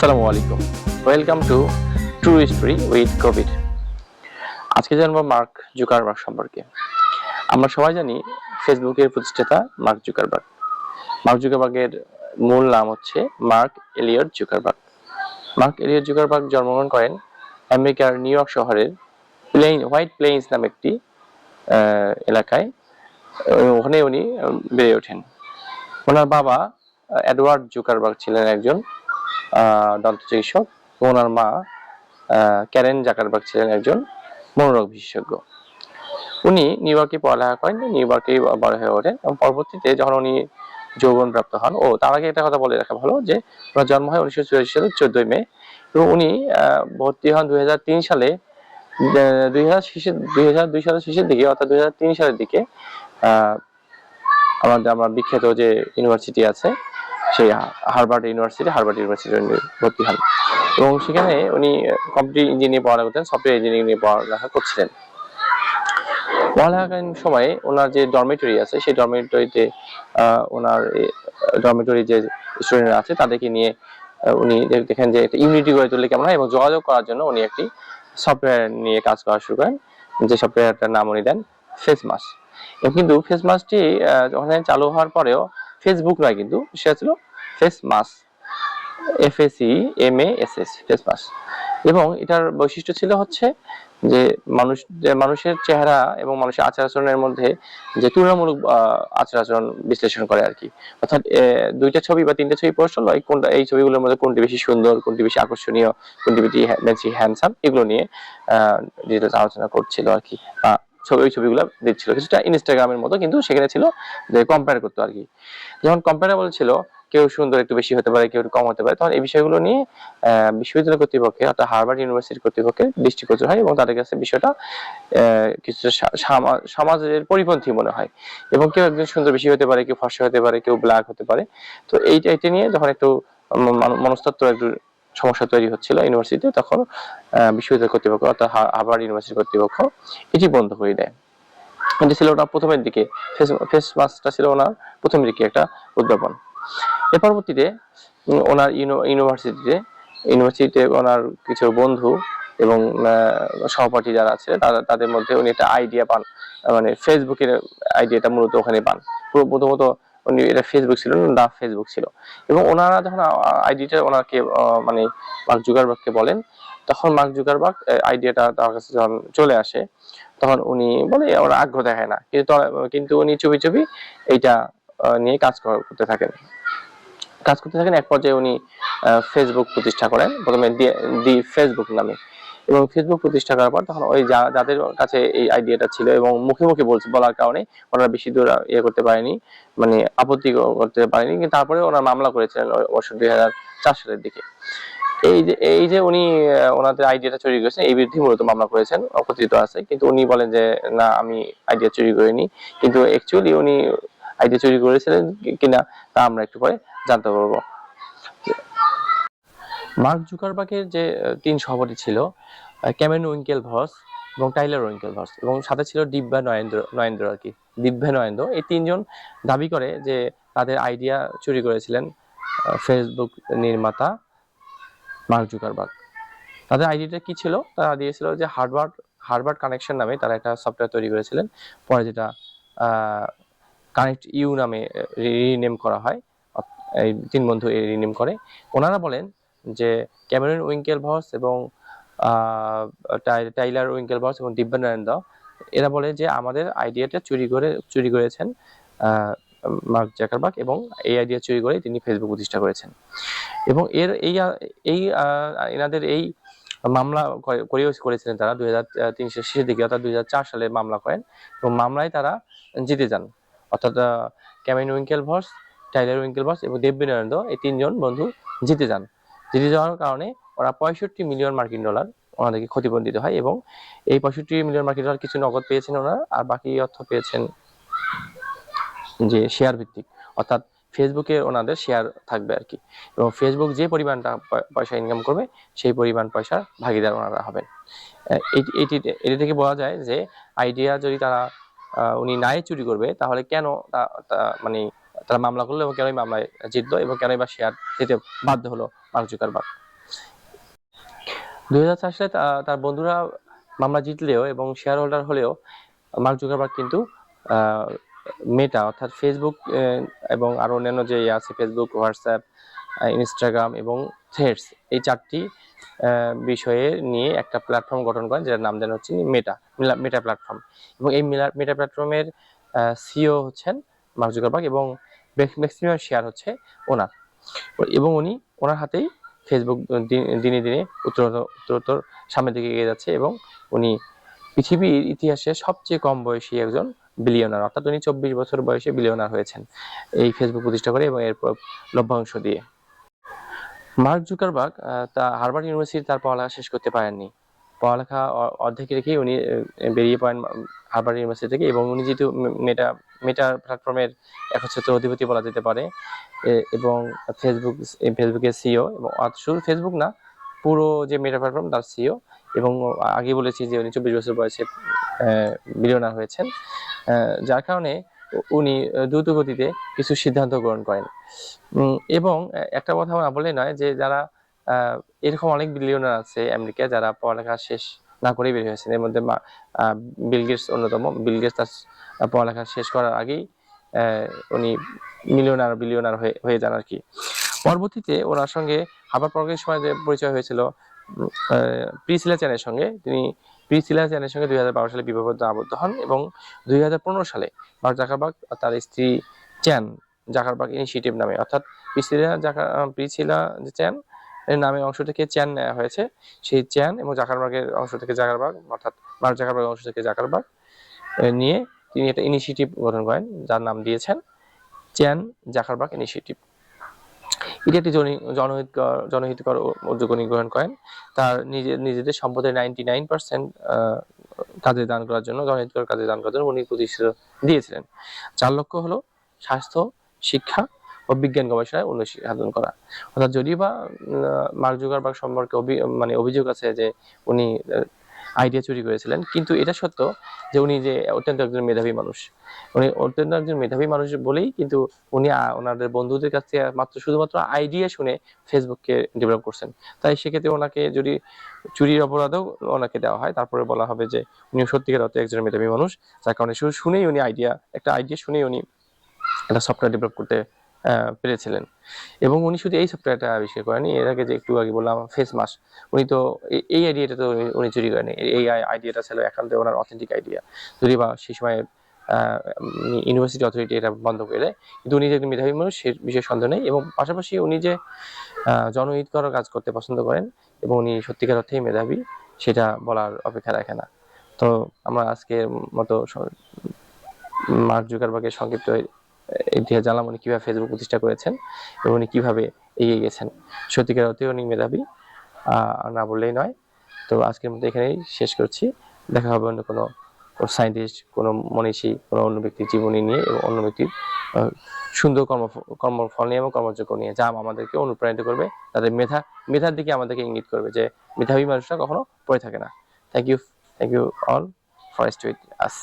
আসসালামু আলাইকুম। Welcome to true story with covid আজকে জানব মার্ক জুকারবার্গ সম্পর্কে। আমরা সবাই জানি ফেসবুকের প্রতিষ্ঠাতা মার্ক জুকারবার্গ। মার্ক জুকারবার্গের মূল নাম হচ্ছে Mark Elliot Zuckerberg. Mark Elliot Zuckerberg জন্মগ্রহণ করেন আমেরিকার নিউ ইয়র্ক শহরের প্লেইন, হোয়াইট প্লেইন্স নামে একটি এলাকায়। ওখানে উনি বেড়ে ওঠেন। ওনার বাবা এডওয়ার্ড জুকারবার্গ ছিলেন একজন দন্ত চিকিৎসক ওনার মা ক্যারেন জাকারবার্গ ছিলেন একজন মনোরোগ বিশেষজ্ঞ। উনি নিউ ইয়র্কে পড়ালেখা করেন, নিউ ইয়র্কে বড় হয়ে ওঠেন এবং পরবর্তীতে যখন উনি যৌবন প্রাপ্ত হন, ও তার আগে একটা কথা বলে রাখা ভালো যে, ওনার জন্ম হয় উনিশশো চুরাশি সালের চোদ্দই মে এবং উনি ভর্তি হন দুই সালে দুই হাজার শেষের, দুই হাজার দুই সালের শেষের দিকে অর্থাৎ দুই হাজার তিন সালের দিকে আমাদের আমার বিখ্যাত যে ইউনিভার্সিটি আছে সেই হার্ভার্ড ইউনিভার্সিটি হার্ভার্ড ইউনিভার্সিটি ভর্তি হন। এবং সেখানে উনি কম্পিউটার ইঞ্জিনিয়ার পড়ালেখা করতেন সফটওয়্যার ইঞ্জিনিয়ারিং নিয়ে পড়ালেখা করছিলেন। পড়ালেখাকালীন সময়ে ওনার যে ডরমেটরি আছে, সেই ডরমেটরিতে ওনার ডরমেটরি যে স্টুডেন্টরা আছে, তাদেরকে নিয়ে উনি দেখেন যে একটা ইউনিটি গড়ে তুললে কেমন হয় এবং যোগাযোগ করার জন্য উনি একটি সফটওয়্যার নিয়ে কাজ করা শুরু করেন, যে সফটওয়্যারটার নাম উনি দেন ফেসমাস কিন্তু ফেসমাসটি ওখানে চালু হওয়ার পরেও ফেসবুক নয় কিন্তু, সেটা ছিল ফেসমাস F S M A S এবং এটার বৈশিষ্ট্য ছিল হচ্ছে যে মানুষ মানুষের চেহারা এবং মানুষের আচার আচরণের মধ্যে যে তুলনামূলক আচার আচরণ বিশ্লেষণ করে আর কি। অর্থাৎ দুইটা ছবি বা তিনটা ছবি হলো এই কোনটা, এই ছবিগুলোর মধ্যে কোনটি বেশি সুন্দর, কোনটি বেশি আকর্ষণীয়, কোনটি বেশি বেশি হ্যান্ডসাম এগুলো নিয়ে ডিটেলস আলোচনা করছিল আর কি। বা ছবি, ওই ছবিগুলো দিচ্ছিল। কিছুটা ইনস্টাগ্রামের মতো, কিন্তু সেখানে ছিল যে কম্পেয়ার করতো আর কি। যখন কম্পারেবল ছিল কেউ সুন্দর একটু বেশি হতে পারে, কেউ কম হতে পারে, তখন এই বিষয়গুলো নিয়ে বিশ্ববিদ্যালয় কর্তৃপক্ষের অর্থাৎ হার্ভার্ড ইউনিভার্সিটি কর্তৃপক্ষের দৃষ্টিগোচর হয় এবং তাদের কাছে বিষয়টা কিছুটা সমাজের পরিপন্থী মনে হয়। এবং কেউ একজন সুন্দর বেশি হতে পারে, কেউ ফর্সা হতে পারে, কেউ ব্ল্যাক হতে পারে। তো এইটা এটা নিয়ে যখন একটু ম- মান- মনস্তত্ত্ব একটু সমস্যা তৈরি হচ্ছিল ইউনিভার্সিটিতে, তখন বিশ্ববিদ্যালয় কর্তৃপক্ষ অর্থাৎ হার্ভার্ড ইউনিভার্সিটি কর্তৃপক্ষ এটি বন্ধ করে দেয়। এটি ছিল ওনার প্রথমের দিকে, ফেস মাস্কটা ছিল ওনার প্রথমের দিকে একটা উদ্ভাবন। এর পরবর্তীতে ওনার ইউনো- ইউনিভার্সিটিতে ইউনিভার্সিটিতে ওনার কিছু বন্ধু এবং সহপাঠী যারা আছে, তারা- তাদের মধ্যে উনি একটা আইডিয়া পান মানে ফেসবুকের আইডিয়াটা মূলত ওখানে পান। প্রথমত উনি এটা ফেসবুক ছিল, না ফেসবুক ছিল। এবং ওনারা যখন আইডিটা ওনাকে মানে মার্ক জুগারবার্গকে বলেন, তখন মার্ক জুগারবার্গ আইডিয়াটা তার কাছে যখন চলে আসে, তখন উনি বলে, ওরা আগ্রহ দেখায় না। কিন্তু কিন্তু উনি চুপি চুপি এইটা নিয়ে কাজ করতে থাকেন। কাজ করতে থাকেন, এক পর্যায়ে উনি ফেসবুক প্রতিষ্ঠা করেন, প্রথমে দি- ফেসবুক নামে। এবং ফেসবুক প্রতিষ্ঠা করার পর তখন ওই যাদের কাছে এই আইডিয়াটা ছিল এবং মুখে মুখে বলছে বলার কারণে, ওনারা বেশি দূর ইয়ে করতে পারেনি মানে আপত্তি করতে পারেনি। কিন্তু তারপরে ওনারা মামলা করেছিলেন বছর দুই হাজার চার সালের দিকে। এই যে এই যে উনি ওনাদের আইডিয়াটা চুরি করেছেন, এই বিরুদ্ধে মূলত মামলা করেছেন অকথিত আছে। কিন্তু উনি বলেন যে, না, আমি আইডিয়া চুরি করিনি। কিন্তু অ্যাকচুয়ালি উনি আইডিয়া চুরি করেছিলেন কিনা তা আমরা একটু পরে জানতে পারব। মার্ক জুকারবার্গের যে তিন সভাপতি ছিল আহ, ক্যামেরন উইঙ্কেল ভস এবং টাইলার উইঙ্কেল ভস এবং সাথে ছিল দিব্যা নয়েন্দ্র নয়েন্দ্র আর কি দিব্যা নয়েন্দ্র। এই তিনজন দাবি করে যে তাদের আইডিয়া চুরি করেছিলেন ফেসবুক নির্মাতা মার্ক জুকারবার্গ। তাদের আইডিয়াটা কি ছিল? তারা দিয়েছিল যে হার্ভার্ড হার্ভার্ড কানেকশন নামে তারা একটা সফটওয়্যার তৈরি করেছিলেন। পরে যেটা কানেক্ট ইউ নামে রিনেম করা হয়। এই তিন বন্ধু এই রিনেম করে। ওনারা বলেন যে, ক্যামেরন উইঙ্কেল ভস এবং টাইলার উইঙ্কেল ভস এবং দিব্যানন্দ এরা বলে যে, আমাদের আইডিয়াটা চুরি করে, চুরি করেছেন মার্ক জাকারবার্গ এবং এই আইডিয়া চুরি করে তিনি ফেসবুক প্রতিষ্ঠা করেছেন। এবং এর এই এই এনাদের এই মামলা করে- করেও করেছিলেন তারা দুই হাজার তিন শেষের দিকে, অর্থাৎ দুই হাজার চার সালে মামলা করেন এবং মামলায় তারা জিতে যান। অর্থাৎ Cameron Winklevoss Tyler Winklevoss এবং দেববিনানন্দ এই তিনজন বন্ধু জিতে যান। জিতে যাওয়ার কারণে ওরা পঁয়ষট্টি মিলিয়ন মার্কিন ডলার ওনাদেরকে ক্ষতিপূরণ দিতে হয় এবং এই পঁয়ষট্টি মিলিয়ন মার্কিন ডলার কিছু নগদ পেয়েছেন ওনারা আর বাকি অর্থ পেয়েছেন যে শেয়ার ভিত্তিক। অর্থাৎ ফেসবুকে ওনাদের শেয়ার থাকবে আর কি। এবং ফেসবুক যে পরিমাণটা পয়সা ইনকাম করবে, সেই পরিমাণ পয়সার ভাগিদার ওনারা হবেন। এটি এটি থেকে বলা যায় যে আইডিয়া যদি তারা উনি নাই চুরি করবে, তাহলে কেন মানে তারা মামলা করল এবং কেনই মামলায় জিতলো এবং কেনই বা শেয়ার দিতে বাধ্য হলো মার্ক জুকারবার্গ দুই সালে তা- তার বন্ধুরা মামলা জিতলেও এবং শেয়ার হোল্ডার হলেও মার্ক জুকারবার্গ কিন্তু মেটা অর্থাৎ ফেসবুক এবং আরও অন্যান্য যে ইয়ে আছে ফেসবুক হোয়াটসঅ্যাপ ইনস্টাগ্রাম এবং থ্রেডস এই চারটি বিষয়ে নিয়ে একটা প্ল্যাটফর্ম গঠন করেন যেটার নাম দেন হচ্ছে মেটা মেটা প্ল্যাটফর্ম এবং এই মেটা প্ল্যাটফর্মের সিও হচ্ছেন মার্ক জুকারবার্গ এবং ম্যাক্সিমাম শেয়ার হচ্ছে ওনার। এবং উনি ওনার হাতেই ফেসবুক দিনে দিনে উত্তরোত্তর উত্তরোত্তর সামনের দিকে এগিয়ে যাচ্ছে এবং উনি পৃথিবীর ইতিহাসে সবচেয়ে কম বয়সী একজন বিলিয়নার অর্থাৎ উনি চব্বিশ বছর বয়সে বিলিয়নার হয়েছেন এই ফেসবুক প্রতিষ্ঠা করে এবং এর প- লভ্যাংশ দিয়ে। মার্ক জুকারবার্গ তা হার্ভার্ড ইউনিভার্সিটি তার পড়ালেখা শেষ করতে পারেননি। পড়ালেখা অর্ধেক রেখেই উনি বেরিয়ে পড়েন হার্ভার্ড ইউনিভার্সিটি থেকে এবং উনি যেহেতু মেটা মেটা প্ল্যাটফর্মের একচ্ছত্র অধিপতি বলা যেতে পারে এবং ফেসবুক ফেসবুকের সিও এবং শুধু ফেসবুক না, পুরো যে মেটা প্ল্যাটফর্ম তার সিও এবং আগে বলেছি যে উনি চব্বিশ বছর বয়সে বিলিয়নার হয়েছেন যার কারণে উনি দ্রুত গতিতে কিছু সিদ্ধান্ত গ্রহণ করেন। এবং একটা কথা না বললেই নয় যে যারা এরকম অনেক বিলিয়নার আছে আমেরিকায় যারা পড়ালেখা শেষ না করেই বের হয়েছেন। এর মধ্যে বিল গেটস অন্যতম। বিল গেটস তার পড়ালেখা শেষ করার আগেই উনি মিলিয়নার বিলিয়নার হয়ে হয়ে যান আর কি পরবর্তীতে ওনার সঙ্গে হাবার প্রজ্ঞের সময় যে পরিচয় হয়েছিল প্রিসিলা চ্যানের সঙ্গে, তিনি প্রিসিলা চ্যানের সঙ্গে দুই সালে বিবাহবদ্ধ আবদ্ধ হন এবং দুই হাজার পনেরো সালে মার্ক জাকারবাগ তার স্ত্রী চ্যান জাকারবার্গ ইনিশিয়েটিভ নামে, অর্থাৎ প্রিসিলা জাকার প্রিসিলা চ্যান নামের অংশ থেকে চ্যান নেওয়া হয়েছে। সেই চ্যান এবং জাকারবার্গের অংশ থেকে জাকারবার্গ অর্থাৎ মার্ক জাকারবার্গের অংশ থেকে জাকারবার্গ এ, নিয়ে তিনি একটা ইনিশিয়েটিভ গঠন করেন যার নাম দিয়েছেন চ্যান জাকারবার্গ ইনিশিয়েটিভ এটি একটি জনি- জনহিতকর জনহিতকর উদ্যোগ গ্রহণ করেন। তার নিজের নিজেদের সম্পদের নাইনটি নাইন পার্সেন্ট কাজে দান করার জন্য জনহিতকর কাজে দান করার জন্য উনি প্রতিশ্রুতি দিয়েছিলেন। চার লক্ষ্য হলো স্বাস্থ্য শিক্ষা ও বিজ্ঞান গবেষণায় সাধন করা। অর্থাৎ যদিও বা মার্ক জুকারবার্গ সম্পর্কে মানে অভিযোগ আছে যে উনি আইডিয়া চুরি করেছিলেন। কিন্তু এটা সত্য যে উনি যে অত্যন্ত একজন মেধাবী মানুষ। উনি অত্যন্ত একজন মেধাবী মানুষ বলেই কিন্তু উনি ওনাদের বন্ধুদের কাছ থেকে মাত্র শুধুমাত্র আইডিয়া শুনে ফেসবুককে ডেভেলপ করছেন। তাই সেক্ষেত্রে ওনাকে যদি চুরির অপরাধও ওনাকে দেওয়া হয়, তারপরে বলা হবে যে উনি সত্যিকার অর্থে একজন মেধাবী মানুষ। যার কারণে শুধু শুনেই উনি আইডিয়া একটা আইডিয়া শুনেই উনি একটা সফটওয়্যার ডেভেলপ করতে পেরেছিলেন। এবং উনি শুধু এই সফটওয়্যারটা আবিষ্কার করেনি এর আগে যে একটু আগে বললাম ফেস মাস্ক উনি তো এই- আইডিয়াটা তো উনি- চুরি করেনি এই আইডিয়াটা ছিল একান্ত ওনার অথেন্টিক আইডিয়া যদি বা সেই সময় ইউনিভার্সিটি অথরিটি এটা বন্ধ করে দেয়, কিন্তু উনি যে একজন মেধাবী মানুষ, সে বিষয়ে সন্দেহ নেই এবং পাশাপাশি উনি যে জনহিত করার কাজ করতে পছন্দ করেন এবং উনি সত্যিকার অর্থেই মেধাবী, সেটা বলার অপেক্ষা রাখে না। তো আমরা আজকের মতো মার্ক জুকারবার্গের সংক্ষিপ্ত ইতিহাস জানলাম উনি কীভাবে ফেসবুক প্রতিষ্ঠা করেছেন এবং উনি কীভাবে এগিয়ে গেছেন? সত্যিকার অর্থে উনি মেধাবী না বললেই নয়। তো আজকের মতো এখানেই শেষ করছি। দেখা হবে অন্য কোনো সায়েন্টিস্ট কোনো মনীষী, কোনো অন্য ব্যক্তির জীবনী নিয়ে এবং অন্য ব্যক্তির সুন্দর কর্ম, কর্মফল নিয়ে এবং কর্মযোগ্য নিয়ে, যা আমাদেরকে অনুপ্রাণিত করবে, তাদের মেধা, মেধার দিকে আমাদেরকে ইঙ্গিত করবে যে মেধাবী মানুষরা কখনো পড়ে থাকে না। Thank you thank you all for stay with us